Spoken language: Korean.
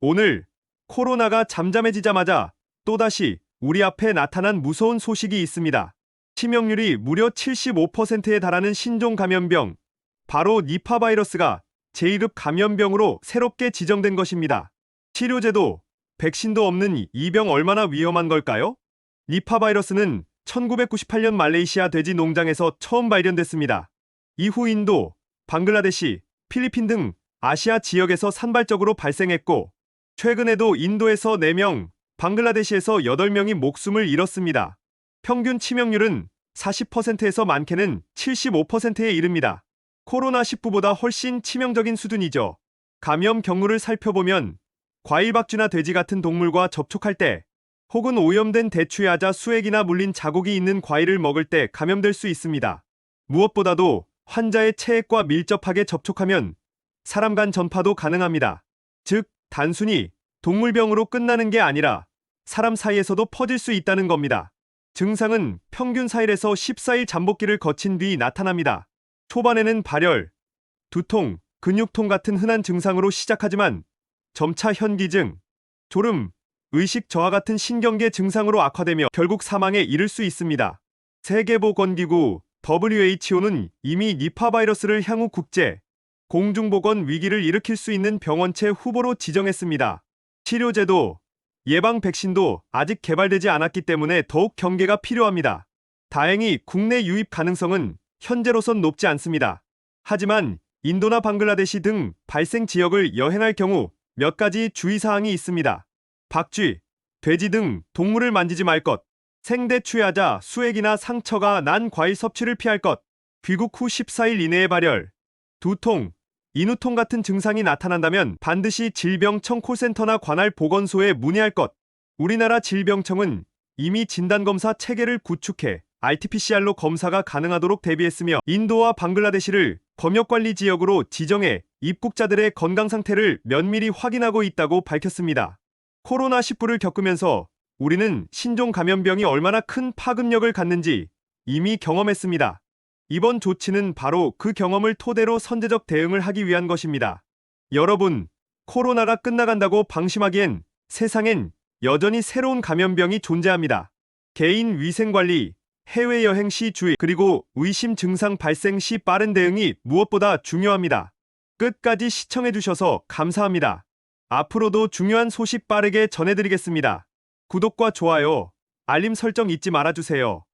오늘 코로나가 잠잠해지자마자 또다시 우리 앞에 나타난 무서운 소식이 있습니다. 치명률이 무려 75%에 달하는 신종 감염병, 바로 니파 바이러스가 제1급 감염병으로 새롭게 지정된 것입니다. 치료제도, 백신도 없는 이 병 얼마나 위험한 걸까요? 니파 바이러스는 1998년 말레이시아 돼지 농장에서 처음 발견됐습니다. 이후 인도, 방글라데시, 필리핀 등 아시아 지역에서 산발적으로 발생했고, 최근에도 인도에서 4명, 방글라데시에서 8명이 목숨을 잃었습니다. 평균 치명률은 40%에서 많게는 75%에 이릅니다. 코로나19보다 훨씬 치명적인 수준이죠. 감염 경로를 살펴보면 과일박쥐나 돼지 같은 동물과 접촉할 때 혹은 오염된 대추야자 수액이나 물린 자국이 있는 과일을 먹을 때 감염될 수 있습니다. 무엇보다도 환자의 체액과 밀접하게 접촉하면 사람 간 전파도 가능합니다. 즉, 단순히 동물병으로 끝나는 게 아니라 사람 사이에서도 퍼질 수 있다는 겁니다. 증상은 평균 4일에서 14일 잠복기를 거친 뒤 나타납니다. 초반에는 발열, 두통, 근육통 같은 흔한 증상으로 시작하지만 점차 현기증, 졸음, 의식 저하 같은 신경계 증상으로 악화되며 결국 사망에 이를 수 있습니다. 세계보건기구 WHO는 이미 니파 바이러스를 향후 국제 공중보건 위기를 일으킬 수 있는 병원체 후보로 지정했습니다. 치료제도, 예방 백신도 아직 개발되지 않았기 때문에 더욱 경계가 필요합니다. 다행히 국내 유입 가능성은 현재로선 높지 않습니다. 하지만 인도나 방글라데시 등 발생 지역을 여행할 경우 몇 가지 주의사항이 있습니다. 박쥐, 돼지 등 동물을 만지지 말 것, 생대 추야자, 수액이나 상처가 난 과일 섭취를 피할 것, 귀국 후 14일 이내에 발열, 두통, 인후통 같은 증상이 나타난다면 반드시 질병청 콜센터나 관할 보건소에 문의할 것. 우리나라 질병청은 이미 진단검사 체계를 구축해 RT-PCR로 검사가 가능하도록 대비했으며 인도와 방글라데시를 검역관리 지역으로 지정해 입국자들의 건강 상태를 면밀히 확인하고 있다고 밝혔습니다. 코로나19를 겪으면서 우리는 신종 감염병이 얼마나 큰 파급력을 갖는지 이미 경험했습니다. 이번 조치는 바로 그 경험을 토대로 선제적 대응을 하기 위한 것입니다. 여러분, 코로나가 끝나간다고 방심하기엔 세상엔 여전히 새로운 감염병이 존재합니다. 개인 위생관리, 해외여행 시 주의, 그리고 의심 증상 발생 시 빠른 대응이 무엇보다 중요합니다. 끝까지 시청해주셔서 감사합니다. 앞으로도 중요한 소식 빠르게 전해드리겠습니다. 구독과 좋아요, 알림 설정 잊지 말아주세요.